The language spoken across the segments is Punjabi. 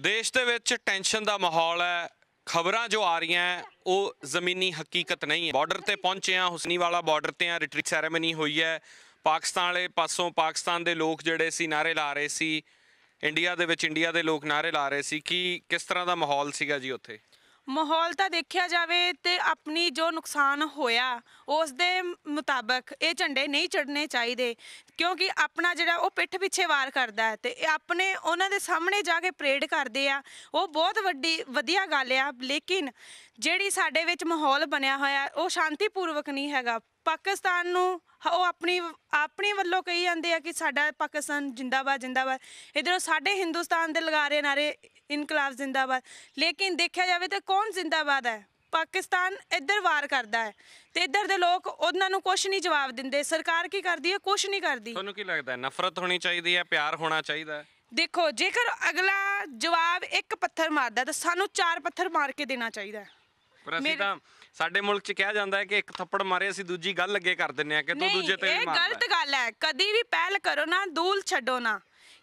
ਦੇਸ਼ ਦੇ ਵਿੱਚ ਟੈਨਸ਼ਨ ਦਾ ਮਾਹੌਲ ਹੈ, ਖਬਰਾਂ ਜੋ ਆ ਰਹੀਆਂ ਉਹ ਜ਼ਮੀਨੀ ਹਕੀਕਤ ਨਹੀਂ ਹੈ। ਬਾਰਡਰ ਤੇ ਪਹੁੰਚੇ ਆ ਹੁਸਨੀਵਾਲਾ ਬਾਰਡਰ ਤੇ ਆ ਰਿਟਰੀਟ ਸੈਰੇਮਨੀ ਹੋਈ ਹੈ। ਪਾਕਿਸਤਾਨ ਵਾਲੇ ਪਾਸੋਂ ਪਾਕਿਸਤਾਨ ਦੇ ਲੋਕ ਜਿਹੜੇ ਸੀ ਨਾਰੇ ਲਾ ਰਹੇ ਸੀ। ਇੰਡੀਆ ਦੇ ਵਿੱਚ ਇੰਡੀਆ ਦੇ ਲੋਕ ਨਾਰੇ ਲਾ ਰਹੇ ਸੀ। ਕਿ, ਕਿਸ ਤਰ੍ਹਾਂ ਦਾ ਮਾਹੌਲ ਸੀਗਾ ਜੀ ਉੱਥੇ? ਮਾਹੌਲ ਤਾਂ ਦੇਖਿਆ ਜਾਵੇ ਤੇ ਆਪਣੀ ਜੋ ਨੁਕਸਾਨ ਹੋਇਆ, ਉਸ ਦੇ ਮੁਤਾਬਕ ਇਹ ਝੰਡੇ ਨਹੀਂ ਚੜਨੇ ਚਾਹੀਦੇ। ਕਿਉਂਕਿ ਆਪਣਾ ਜਿਹੜਾ ਉਹ ਪਿੱਠ ਪਿੱਛੇ ਵਾਰ ਕਰਦਾ ਹੈ ਤੇ ਇਹ ਆਪਣੇ ਉਹਨਾਂ ਦੇ ਸਾਹਮਣੇ ਜਾ ਕੇ ਪਰੇਡ ਕਰਦੇ ਆ, ਉਹ ਬਹੁਤ ਵੱਡੀ, ਵਧੀਆ ਗੱਲ ਆ। ਲੇਕਿਨ ਜਿਹੜੀ ਸਾਡੇ ਵਿੱਚ ਮਾਹੌਲ ਬਣਿਆ ਹੋਇਆ, ਉਹ ਸ਼ਾਂਤੀਪੂਰਵਕ ਨਹੀਂ ਹੈਗਾ। ਪਾਕਿਸਤਾਨ ਨੂੰ ਉਹ ਆਪਣੀ ਆਪਣੀ ਵੱਲੋਂ ਕਹੀ ਜਾਂਦੇ ਆ ਕਿ ਸਾਡਾ ਪਾਕਿਸਤਾਨ ਜਿੰਦਾਬਾਦ ਜਿੰਦਾਬਾਦ। ਇਧਰੋਂ ਸਾਡੇ ਹਿੰਦੁਸਤਾਨ ਦੇ ਲਗਾ ਰਹੇ ਨਾਰੇ ਇਨਕਲਾਬ ਜਿੰਦਾਬਾਦ। ਲੇਕਿਨ ਦੇਖਿਆ ਜਾਵੇ ਤਾਂ ਕੌਣ ਜਿੰਦਾਬਾਦ ਹੈ? ਪਾਕਿਸਤਾਨ ਇੱਧਰ ਵਾਰ ਕਰਦਾ ਹੈ ਤੇ ਇੱਧਰ ਦੇ ਲੋਕ ਉਹਨਾਂ ਨੂੰ ਕੁਝ ਨਹੀਂ ਜਵਾਬ ਦਿੰਦੇ। ਸਰਕਾਰ ਕੀ ਕਰਦੀ ਹੈ? ਕੁਝ ਨਹੀਂ ਕਰਦੀ। ਤੁਹਾਨੂੰ ਕੀ ਲੱਗਦਾ ਹੈ? ਨਫ਼ਰਤ ਹੋਣੀ ਚਾਹੀਦੀ ਹੈ? ਪਿਆਰ ਹੋਣਾ ਚਾਹੀਦਾ ਹੈ? ਦੇਖੋ ਜੇਕਰ ਅਗਲਾ ਜਵਾਬ ਇੱਕ ਪੱਥਰ ਮਾਰਦਾ ਤਾਂ ਸਾਨੂੰ ਚਾਰ ਪੱਥਰ ਮਾਰ ਕੇ ਦੇਣਾ ਚਾਹੀਦਾ ਹੈ। ਪਰ ਅਸੀਂ ਤਾਂ ਸਾਡੇ ਮੁਲਕ 'ਚ ਕਿਹਾ ਜਾਂਦਾ ਹੈ ਕਿ ਇੱਕ ਥੱਪੜ ਮਾਰੇ ਅਸੀਂ ਦੂਜੀ ਗੱਲ ਅੱਗੇ ਕਰ ਦਿੰਨੇ ਆ ਕਿ ਤੂੰ ਨਹੀਂ ਦੂਜੇ ਤੇ ਵੀ ਇਹ ਮਾਰਦਾ ਗਲਤ ਗੱਲ ਹੈ। ਕਦੀ ਵੀ ਪਹਿਲ ਕਰੋ ਨਾ ਦੂਲ ਛੱਡੋ ਨਾ।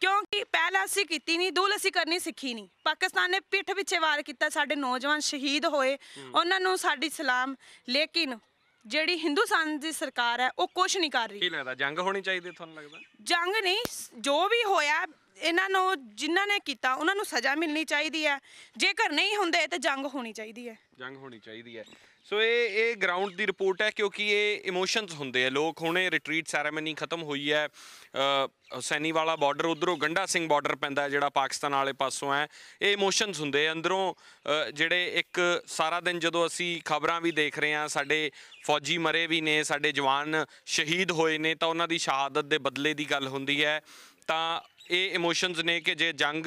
ਕਿਉਂਕਿ ਪਹਿਲ ਅਸੀਂ ਕੀਤੀ ਨਹੀਂ ਦੂਲ ਅਸੀਂ ਕਰਨੀ ਸਿੱਖੀ ਨਹੀਂ। ਪਾਕਿਸਤਾਨ ਨੇ ਪਿੱਠ ਪਿੱਛੇ ਵਾਰ ਕੀਤਾ ਸਾਡੇ ਨੌਜਵਾਨ ਸ਼ਹੀਦ ਹੋਏ। ਉਹਨਾਂ ਨੂੰ ਸਾਡੀ ਸਲਾਮ। ਲੇਕਿਨ ਜਿਹੜੀ ਹਿੰਦੁਸਤਾਨ ਦੀ ਸਰਕਾਰ ਹੈ ਉਹ ਕੁਝ ਨਹੀਂ ਕਰ ਰਹੀ। ਕੀ ਲੱਗਦਾ? ਜੰਗ ਹੋਣੀ ਚਾਹੀਦੀ ਤੁਹਾਨੂੰ ਲੱਗਦਾ? ਜੰਗ ਨਹੀਂ ਜੋ ਵੀ ਹੋਇਆ ਇਹਨਾਂ ਨੂੰ ਜਿਨ੍ਹਾਂ ਨੇ ਕੀਤਾ ਉਹਨਾਂ ਨੂੰ ਸਜ਼ਾ ਮਿਲਣੀ ਚਾਹੀਦੀ ਹੈ। ਜੇਕਰ ਨਹੀਂ ਹੁੰਦੇ ਤਾਂ ਜੰਗ ਹੋਣੀ ਚਾਹੀਦੀ ਹੈ। ਜੰਗ ਹੋਣੀ ਚਾਹੀਦੀ ਹੈ। ਸੋ ਇਹ ਇਹ ਗਰਾਊਂਡ ਦੀ ਰਿਪੋਰਟ ਹੈ ਕਿਉਂਕਿ ਇਹ ਇਮੋਸ਼ਨਸ ਹੁੰਦੇ ਆ। ਲੋਕ ਹੁਣੇ ਰਿਟਰੀਟ ਸੈਰੇਮਨੀ ਖਤਮ ਹੋਈ ਹੈ। ਅ, ਹੁਸੈਨੀ ਵਾਲਾ ਬਾਰਡਰ ਉਧਰੋਂ ਗੰਡਾ ਸਿੰਘ ਬਾਰਡਰ ਪੈਂਦਾ ਜਿਹੜਾ ਪਾਕਿਸਤਾਨ ਵਾਲੇ ਪਾਸੋਂ ਹੈ। ਇਹ ਇਮੋਸ਼ਨਸ ਹੁੰਦੇ ਆ। ਅੰਦਰੋਂ ਜਿਹੜੇ ਇੱਕ ਸਾਰਾ ਦਿਨ ਜਦੋਂ ਅਸੀਂ ਖਬਰਾਂ ਵੀ ਦੇਖ ਰਹੇ ਹਾਂ ਸਾਡੇ ਫੌਜੀ ਮਰੇ ਵੀ ਨੇ ਸਾਡੇ ਜਵਾਨ ਸ਼ਹੀਦ ਹੋਏ ਨੇ ਤਾਂ ਉਹਨਾਂ ਦੀ ਸ਼ਹਾਦਤ ਦੇ ਬਦਲੇ ਦੀ ਗੱਲ ਹੁੰਦੀ ਹੈ। ਤਾਂ ਇਹ ਇਮੋਸ਼ਨਸ ਨੇ ਕਿ ਜੇ ਜੰਗ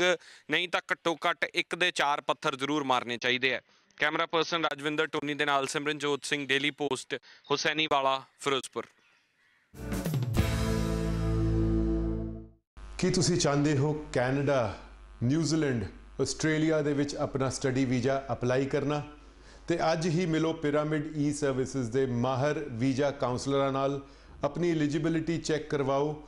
ਨਹੀਂ ਤਾਂ ਘੱਟੋ ਘੱਟ ਇੱਕ ਦੇ ਚਾਰ ਪੱਥਰ ਜ਼ਰੂਰ ਮਾਰਨੇ ਚਾਹੀਦੇ ਆ। ਕੈਮਰਾ ਪਰਸਨ ਰਾਜਵਿੰਦਰ ਟੋਨੀ ਦੇ ਨਾਲ Simranjot Singh daily post Hussainiwala Firozpur. ਕੀ ਤੁਸੀਂ ਚਾਹੁੰਦੇ ਹੋ ਕੈਨੇਡਾ, ਨਿਊਜ਼ੀਲੈਂਡ, ਆਸਟ੍ਰੇਲੀਆ ਦੇ ਵਿੱਚ ਆਪਣਾ ਸਟੱਡੀ ਵੀਜ਼ਾ ਅਪਲਾਈ ਕਰਨਾ? ਤੇ ਅੱਜ ਹੀ ਮਿਲੋ ਪਿਰਾਮਿਡ ਈ ਸਰਵਿਸਿਜ਼ ਦੇ ਮਾਹਰ ਵੀਜ਼ਾ ਕਾਉਂਸਲਰਾਂ ਨਾਲ। ਆਪਣੀ ਐਲੀਜੀਬਿਲਿਟੀ ਚੈੱਕ ਕਰਵਾਓ